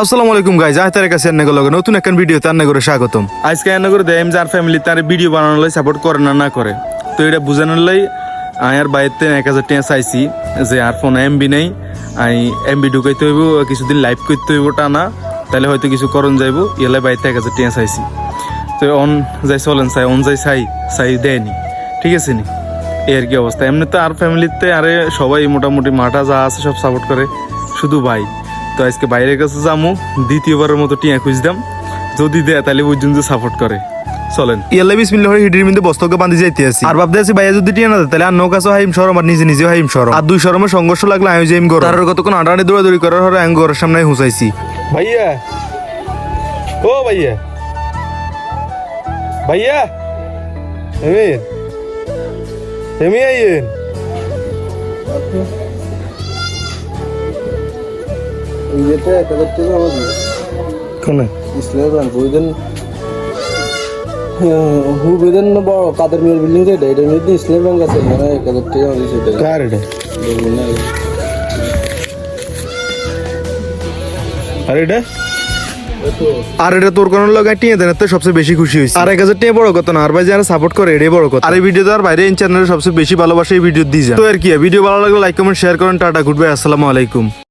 আসসালামু আলাইকুম গাইজ আজ তার কাছে লগে। নতুন একটা ভিডিও তার করে স্বাগতম। আজকে এনে করে দেয় যার ফ্যামিলি তার ভিডিও বানানোর লাই সাপোর্ট করে না না করে। তো এটা বুঝানোর লাই আয়ার বাইতে এক হাজার টাকা চাইছি যে আর ফোন এমবি নেই আই এমবি ঢুকাইতে হইব, কিছুদিন লাইভ করতে হইব টানা, তাহলে হয়তো কিছু করণ যাইব, ইয়ালে বাইতে এক হাজার টাকা চাইছি। তো অন যাই চলেন, চাই অন যাই চাই চাই দেয়নি। ঠিক আছে নি? এর আর কি অবস্থা। এমনি তো আর ফ্যামিলিতে আরে সবাই মোটামুটি মাঠা যা আছে সব সাপোর্ট করে, শুধু ভাই। তো আজকে বাইরের কাছে যামু দ্বিতীয়বারের মতো টিয়া খুঁজতাম যদি দেয় তাহলে বুঝুন যে সাপোর্ট করে। চলেন। ইয়ালে বিসমিল্লাহ হিডির মধ্যে বস্তকে বাঁধি যাইতে আছি। আর ভাবতে আছি ভাইয়া যদি টিয়া না দেয় তাহলে আর নৌকা হাইম সরম আর নিজে নিজে হাইম সরম আর দুই সরমের সংঘর্ষ লাগলে আমি যে গর তার কতক্ষণ আটানি দৌড়াদৌড়ি করার হরে আমি ঘরের সামনে হুঁচাইছি। ভাইয়া। ও ভাইয়া। ভাইয়া। এমিন। এমি আইন ইয়েতে এটা আর এটা? তোর কোনো লোক টিয়ে দেন তো সবচেয়ে বেশি খুশি হয়েছে। আর এক হাজার টিয়ে বড় কথা না আর ভাই যারা সাপোর্ট করে এটাই বড় কথা। আর এই ভিডিও আর বাইরে এই সবচেয়ে বেশি ভালোবাসা এই ভিডিও দিয়ে যায় তো আর কি ভিডিও ভালো লাগলে লাইক কমেন্ট শেয়ার করেন টাটা গুড বাই আসসালামু আলাইকুম।